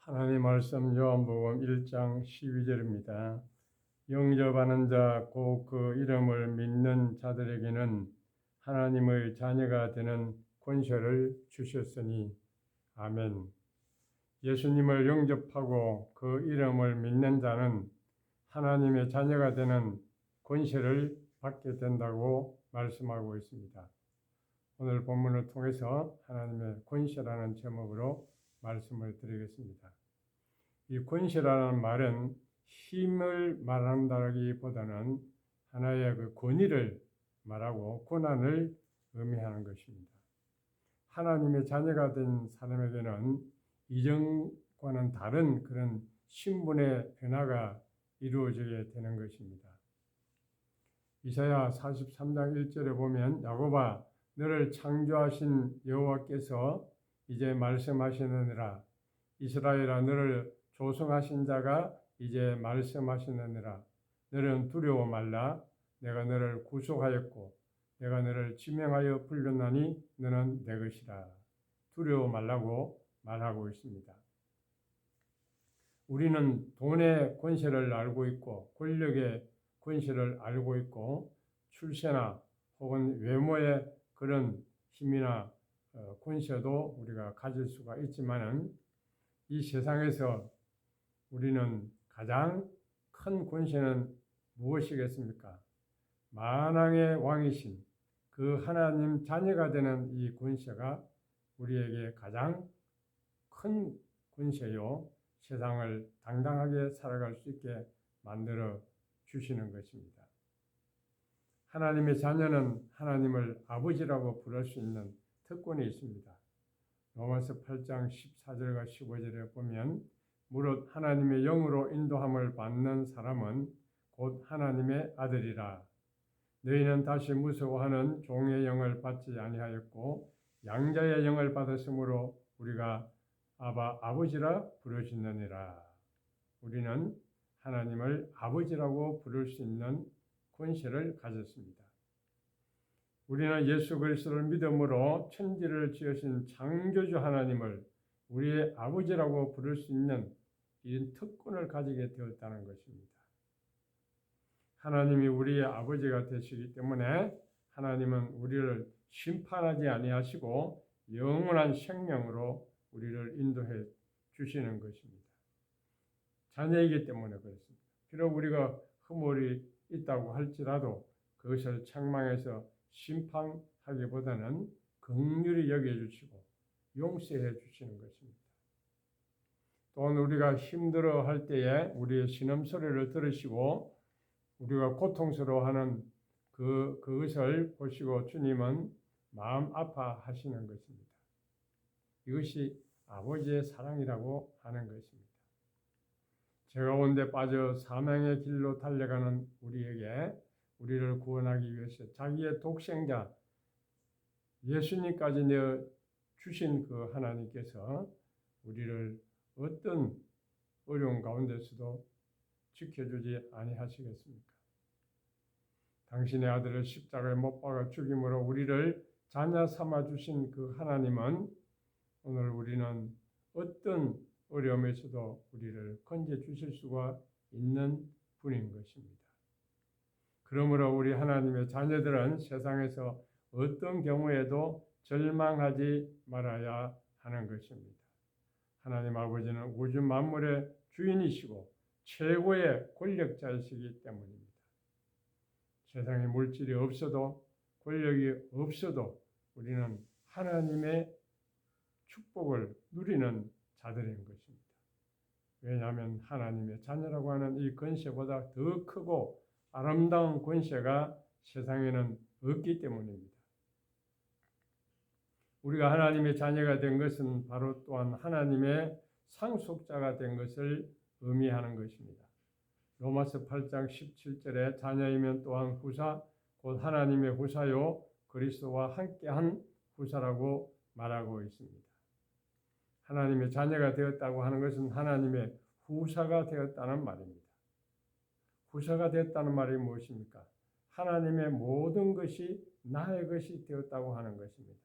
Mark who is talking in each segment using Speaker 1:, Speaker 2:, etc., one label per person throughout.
Speaker 1: 하나님 말씀 요한복음 1장 12절입니다. 영접하는 자, 곧 그 이름을 믿는 자들에게는 하나님의 자녀가 되는 권세를 주셨으니 아멘. 예수님을 영접하고 그 이름을 믿는 자는 하나님의 자녀가 되는 권세를 받게 된다고 말씀하고 있습니다. 오늘 본문을 통해서 하나님의 권세라는 제목으로 말씀을 드리겠습니다. 이 권세라는 말은 힘을 말한다기보다는 하나의 그 권위를 말하고 고난을 의미하는 것입니다. 하나님의 자녀가 된 사람에게는 이전과는 다른 그런 신분의 변화가 이루어지게 되는 것입니다. 이사야 43장 1절에 보면 야곱아 너를 창조하신 여호와께서 이제 말씀하시느니라. 이스라엘아 너를 조성하신 자가 이제 말씀하시느니라. 너는 두려워 말라. 내가 너를 구속하였고 내가 너를 지명하여 불렀나니 너는 내 것이라. 두려워 말라고 말하고 있습니다. 우리는 돈의 권세를 알고 있고 권력의 권세를 알고 있고 출세나 혹은 외모의 그런 힘이나 어, 권세도 우리가 가질 수가 있지만은 이 세상에서 우리는 가장 큰 권세는 무엇이겠습니까? 만왕의 왕이신 그 하나님 자녀가 되는 이 권세가 우리에게 가장 큰 권세요. 세상을 당당하게 살아갈 수 있게 만들어 주시는 것입니다. 하나님의 자녀는 하나님을 아버지라고 부를 수 있는 특권이 있습니다. 로마서 8장 14절과 15절에 보면 무릇 하나님의 영으로 인도함을 받는 사람은 곧 하나님의 아들이라. 너희는 다시 무서워하는 종의 영을 받지 아니하였고 양자의 영을 받았으므로 우리가 아바 아버지라 부르시느니라. 우리는 하나님을 아버지라고 부를 수 있는 권세를 가졌습니다. 우리는 예수 그리스도를 믿음으로 천지를 지으신 창조주 하나님을 우리의 아버지라고 부를 수 있는 이런 특권을 가지게 되었다는 것입니다. 하나님이 우리의 아버지가 되시기 때문에 하나님은 우리를 심판하지 아니하시고 영원한 생명으로 우리를 인도해 주시는 것입니다. 자녀이기 때문에 그렇습니다. 비록 우리가 허물이 있다고 할지라도 그것을 책망해서 심판하기보다는 긍휼히 여겨 주시고 용서해 주시는 것입니다. 또한 우리가 힘들어 할 때에 우리의 신음 소리를 들으시고 우리가 고통스러워하는 그 그것을 보시고 주님은 마음 아파하시는 것입니다. 이것이 아버지의 사랑이라고 하는 것입니다. 제가 온데 빠져 사명의 길로 달려가는 우리에게 우리를 구원하기 위해서 자기의 독생자 예수님까지 내어 주신 그 하나님께서 우리를 어떤 어려운 가운데서도 지켜주지 아니하시겠습니까? 당신의 아들을 십자가에 못 박아 죽임으로 우리를 자녀 삼아 주신 그 하나님은 오늘 우리는 어떤 어려움에서도 우리를 건져 주실 수가 있는 분인 것입니다. 그러므로 우리 하나님의 자녀들은 세상에서 어떤 경우에도 절망하지 말아야 하는 것입니다. 하나님 아버지는 우주 만물의 주인이시고 최고의 권력자이시기 때문입니다. 세상에 물질이 없어도 권력이 없어도 우리는 하나님의 축복을 누리는 자들인 것입니다. 왜냐하면 하나님의 자녀라고 하는 이 권세보다 더 크고 아름다운 권세가 세상에는 없기 때문입니다. 우리가 하나님의 자녀가 된 것은 바로 또한 하나님의 상속자가 된 것을 의미하는 것입니다. 로마서 8장 17절에 자녀이면 또한 후사 곧 하나님의 후사요 그리스도와 함께한 후사라고 말하고 있습니다. 하나님의 자녀가 되었다고 하는 것은 하나님의 후사가 되었다는 말입니다. 후사가 됐다는 말이 무엇입니까? 하나님의 모든 것이 나의 것이 되었다고 하는 것입니다.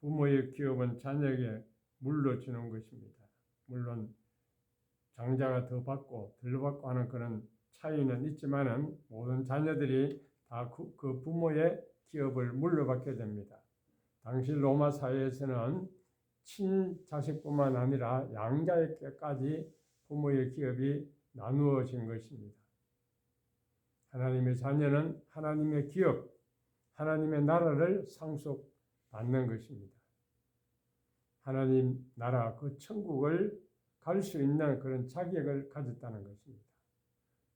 Speaker 1: 부모의 기업은 자녀에게 물러주는 것입니다. 물론 장자가 더 받고 덜 받고 하는 그런 차이는 있지만은 모든 자녀들이 다 그 부모의 기업을 물려받게 됩니다. 당시 로마 사회에서는 친자식뿐만 아니라 양자에게까지 부모의 기업이 나누어진 것입니다. 하나님의 자녀는 하나님의 기업, 하나님의 나라를 상속받는 것입니다. 하나님 나라 그 천국을 갈 수 있는 그런 자격을 가졌다는 것입니다.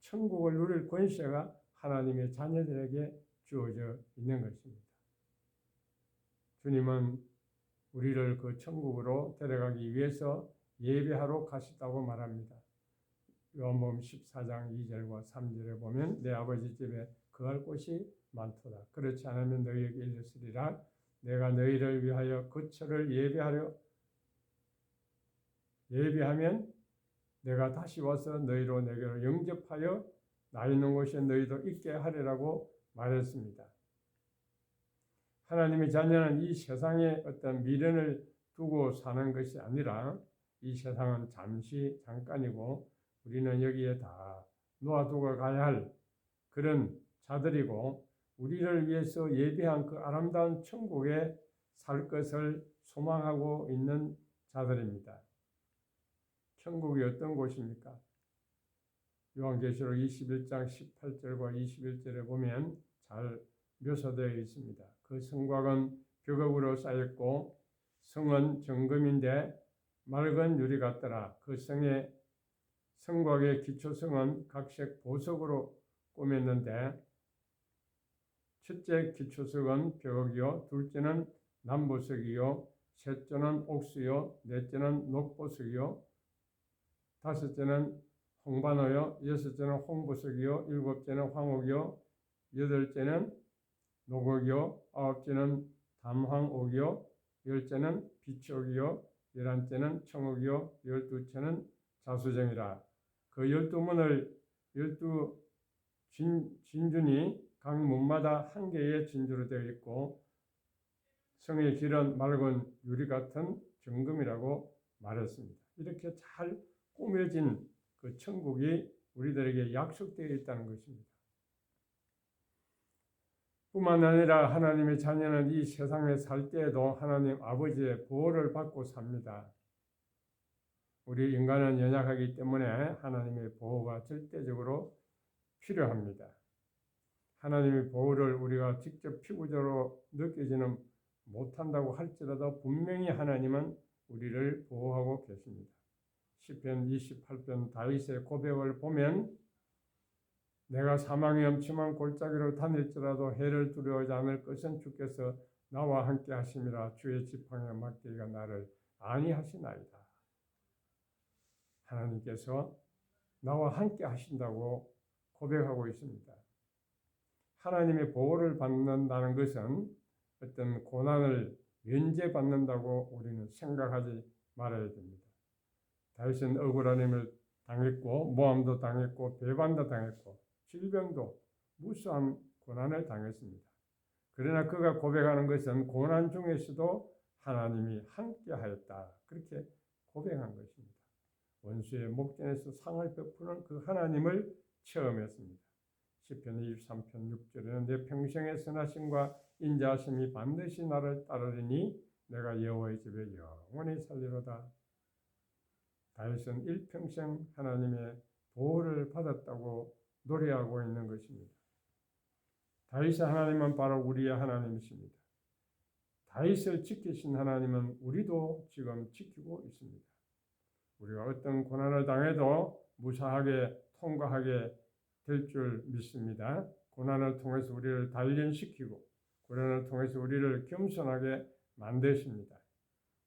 Speaker 1: 천국을 누릴 권세가 하나님의 자녀들에게 주어져 있는 것입니다. 주님은 우리를 그 천국으로 데려가기 위해서 예배하러 가셨다고 말합니다. 요한복음 14장 2절과 3절에 보면 내 아버지 집에 거할 곳이 많도다. 그렇지 않으면 너희에게 일렀으리라. 내가 너희를 위하여 거처를 예배하려 예배하면 내가 다시 와서 너희로 내게로 영접하여 나 있는 곳에 너희도 있게 하리라고 말했습니다. 하나님의 자녀는 이 세상에 어떤 미련을 두고 사는 것이 아니라 이 세상은 잠시 잠깐이고 우리는 여기에 다 놓아두고 가야 할 그런 자들이고 우리를 위해서 예비한 그 아름다운 천국에 살 것을 소망하고 있는 자들입니다. 천국이 어떤 곳입니까? 요한계시록 21장 18절과 21절에 보면 잘 묘사되어 있습니다. 그 성곽은 벽업으로 쌓였고 성은 정금인데 맑은 유리 같더라. 그 성의 성곽의 기초성은 각색 보석으로 꾸몄는데 첫째 기초석은 벽이요 둘째는 남보석이요 셋째는 옥수요 넷째는 녹보석이요 다섯째는 홍반호요 여섯째는 홍보석이요 일곱째는 황옥이요 여덟째는 노곡이요 아홉째는 담황옥이요 열째는 비촉이요 열한째는 청옥이요 열두째는 자수정이라 그 열두 문을 열두 진, 진준이 각 문마다 한 개의 진주로 되어 있고 성의 길은 맑은 유리 같은 정금이라고 말했습니다. 이렇게 잘 꾸며진 그 천국이 우리들에게 약속되어 있다는 것입니다. 뿐만 아니라 하나님의 자녀는 이 세상에 살 때에도 하나님 아버지의 보호를 받고 삽니다. 우리 인간은 연약하기 때문에 하나님의 보호가 절대적으로 필요합니다. 하나님의 보호를 우리가 직접 피부적으로 느끼지는 못한다고 할지라도 분명히 하나님은 우리를 보호하고 계십니다. 시편 28편 다윗의 고백을 보면 내가 사망의 엄침한 골짜기로 다닐지라도 해를 두려워하지 않을 것은 주께서 나와 함께 하심이라 주의 지팡이와 막대기가 나를 안위하시나이다. 하나님께서 나와 함께 하신다고 고백하고 있습니다. 하나님의 보호를 받는다는 것은 어떤 고난을 면제받는다고 우리는 생각하지 말아야 됩니다. 다윗은 억울한 힘을 당했고 모함도 당했고 배반도 당했고 질병도 무수한 고난을 당했습니다. 그러나 그가 고백하는 것은 고난 중에서도 하나님이 함께하였다. 그렇게 고백한 것입니다. 원수의 목전에서 상을 베푸는 그 하나님을 체험했습니다. 시편 23편 6절에는 내 평생의 선하심과 인자하심이 반드시 나를 따르리니 내가 여호와의 집에 영원히 살리로다. 다윗은 일평생 하나님의 보호를 받았다고 노래하고 있는 것입니다. 다윗의 하나님은 바로 우리의 하나님이십니다. 다윗을 지키신 하나님은 우리도 지금 지키고 있습니다. 우리가 어떤 고난을 당해도 무사하게 통과하게 될 줄 믿습니다. 고난을 통해서 우리를 단련시키고 고난을 통해서 우리를 겸손하게 만드십니다.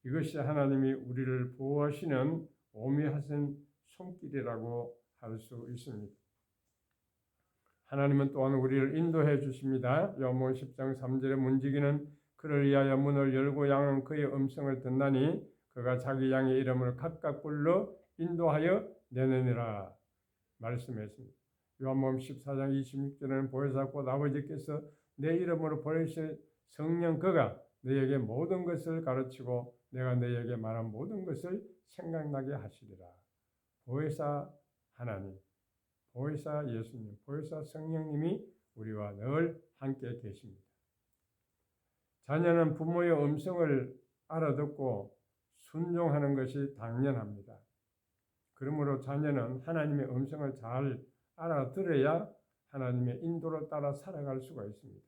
Speaker 1: 이것이 하나님이 우리를 보호하시는 오미하신 손길이라고 할 수 있습니다. 하나님은 또한 우리를 인도해 주십니다. 요한복음 10장 3절에 문지기는 그를 위하여 문을 열고 양은 그의 음성을 듣나니 그가 자기 양의 이름을 각각 불러 인도하여 내느니라 말씀했습니다. 요한복음 14장 26절에는 보혜사 곧 아버지께서 내 이름으로 보내실 성령 그가 너에게 모든 것을 가르치고 내가 너에게 말한 모든 것을 생각나게 하시리라. 보혜사 하나님, 보혜사 예수님, 보혜사 성령님이 우리와 늘 함께 계십니다. 자녀는 부모의 음성을 알아듣고 순종하는 것이 당연합니다. 그러므로 자녀는 하나님의 음성을 잘 알아들어야 하나님의 인도를 따라 살아갈 수가 있습니다.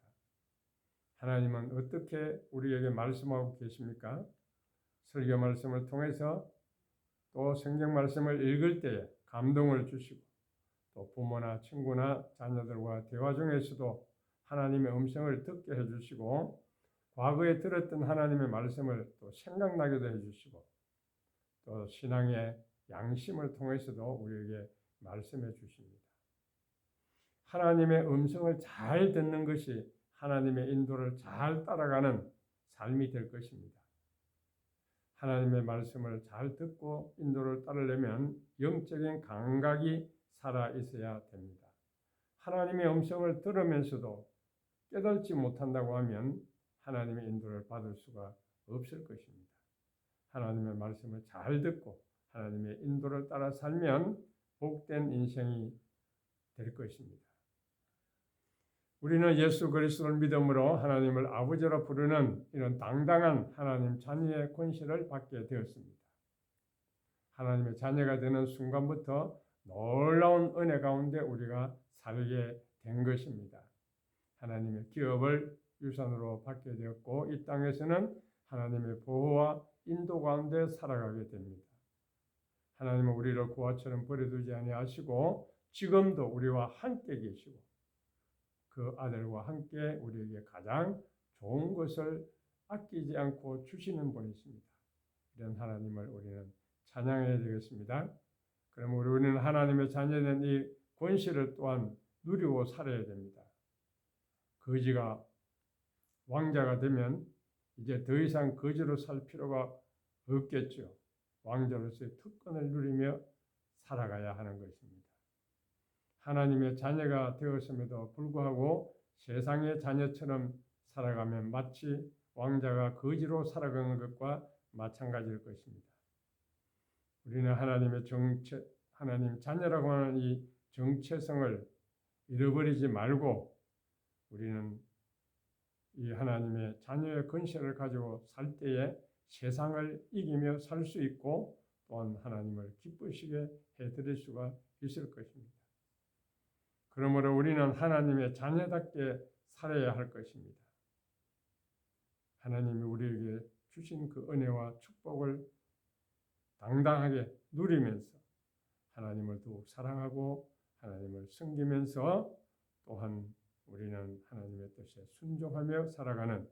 Speaker 1: 하나님은 어떻게 우리에게 말씀하고 계십니까? 설교 말씀을 통해서 또 성경 말씀을 읽을 때에 감동을 주시고 또 부모나 친구나 자녀들과 대화 중에서도 하나님의 음성을 듣게 해주시고 과거에 들었던 하나님의 말씀을 또 생각나게도 해주시고 또 신앙의 양심을 통해서도 우리에게 말씀해 주십니다. 하나님의 음성을 잘 듣는 것이 하나님의 인도를 잘 따라가는 삶이 될 것입니다. 하나님의 말씀을 잘 듣고 인도를 따르려면 영적인 감각이 살아 있어야 됩니다. 하나님의 음성을 들으면서도 깨닫지 못한다고 하면 하나님의 인도를 받을 수가 없을 것입니다. 하나님의 말씀을 잘 듣고 하나님의 인도를 따라 살면 복된 인생이 될 것입니다. 우리는 예수 그리스도를 믿음으로 하나님을 아버지로 부르는 이런 당당한 하나님 자녀의 권세를 받게 되었습니다. 하나님의 자녀가 되는 순간부터 놀라운 은혜 가운데 우리가 살게 된 것입니다. 하나님의 기업을 유산으로 받게 되었고 이 땅에서는 하나님의 보호와 인도 가운데 살아가게 됩니다. 하나님은 우리를 고아처럼 버려두지 아니하시고 지금도 우리와 함께 계시고 그 아들과 함께 우리에게 가장 좋은 것을 아끼지 않고 주시는 분이십니다. 이런 하나님을 우리는 찬양해야 되겠습니다. 그럼 우리는 하나님의 자녀된 이 권세를 또한 누리고 살아야 됩니다. 거지가 왕자가 되면 이제 더 이상 거지로 살 필요가 없겠죠. 왕자로서의 특권을 누리며 살아가야 하는 것입니다. 하나님의 자녀가 되었음에도 불구하고 세상의 자녀처럼 살아가면 마치 왕자가 거지로 살아가는 것과 마찬가지일 것입니다. 우리는 하나님의 정체, 하나님 자녀라고 하는 이 정체성을 잃어버리지 말고 우리는 이 하나님의 자녀의 근세를 가지고 살 때에 세상을 이기며 살 수 있고 또한 하나님을 기쁘시게 해드릴 수가 있을 것입니다. 그러므로 우리는 하나님의 자녀답게 살아야 할 것입니다. 하나님이 우리에게 주신 그 은혜와 축복을 당당하게 누리면서 하나님을 더욱 사랑하고 하나님을 섬기면서 또한 우리는 하나님의 뜻에 순종하며 살아가는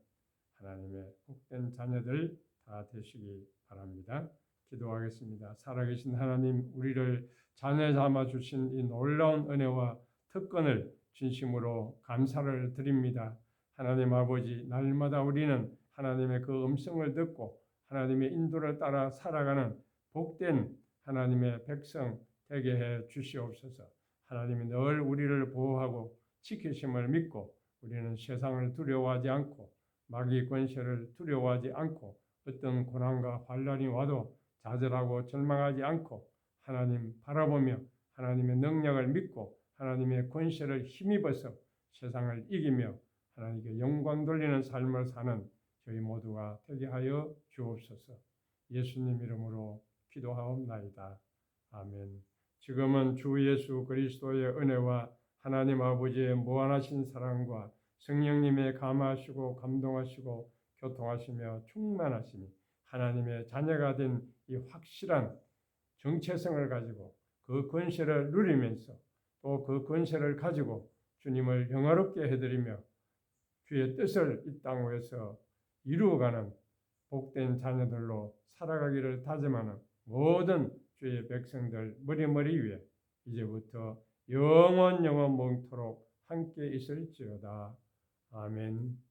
Speaker 1: 하나님의 복된 자녀들 다 되시기 바랍니다. 기도하겠습니다. 살아계신 하나님, 우리를 자녀 삼아 주신 이 놀라운 은혜와 특권을 진심으로 감사를 드립니다. 하나님 아버지, 날마다 우리는 하나님의 그 음성을 듣고 하나님의 인도를 따라 살아가는 복된 하나님의 백성 되게 해 주시옵소서. 하나님이 늘 우리를 보호하고 지키심을 믿고 우리는 세상을 두려워하지 않고 마귀 권세를 두려워하지 않고 어떤 고난과 환란이 와도 좌절하고 절망하지 않고 하나님 바라보며 하나님의 능력을 믿고 하나님의 권세를 힘입어서 세상을 이기며 하나님께 영광 돌리는 삶을 사는 저희 모두가 되게 하여 주옵소서. 예수님 이름으로 기도하옵나이다. 아멘. 지금은 주 예수 그리스도의 은혜와 하나님 아버지의 무한하신 사랑과 성령님의 감화하시고 감동하시고 교통하시며 충만하시니 하나님의 자녀가 된 이 확실한 정체성을 가지고 그 권세를 누리면서 또 그 권세를 가지고 주님을 영화롭게 해드리며 주의 뜻을 이땅 위에서 이루어가는 복된 자녀들로 살아가기를 다짐하는 모든 주의 백성들 머리머리 위에 이제부터 영원 영원 몽토록 함께 있을지어다. 아멘.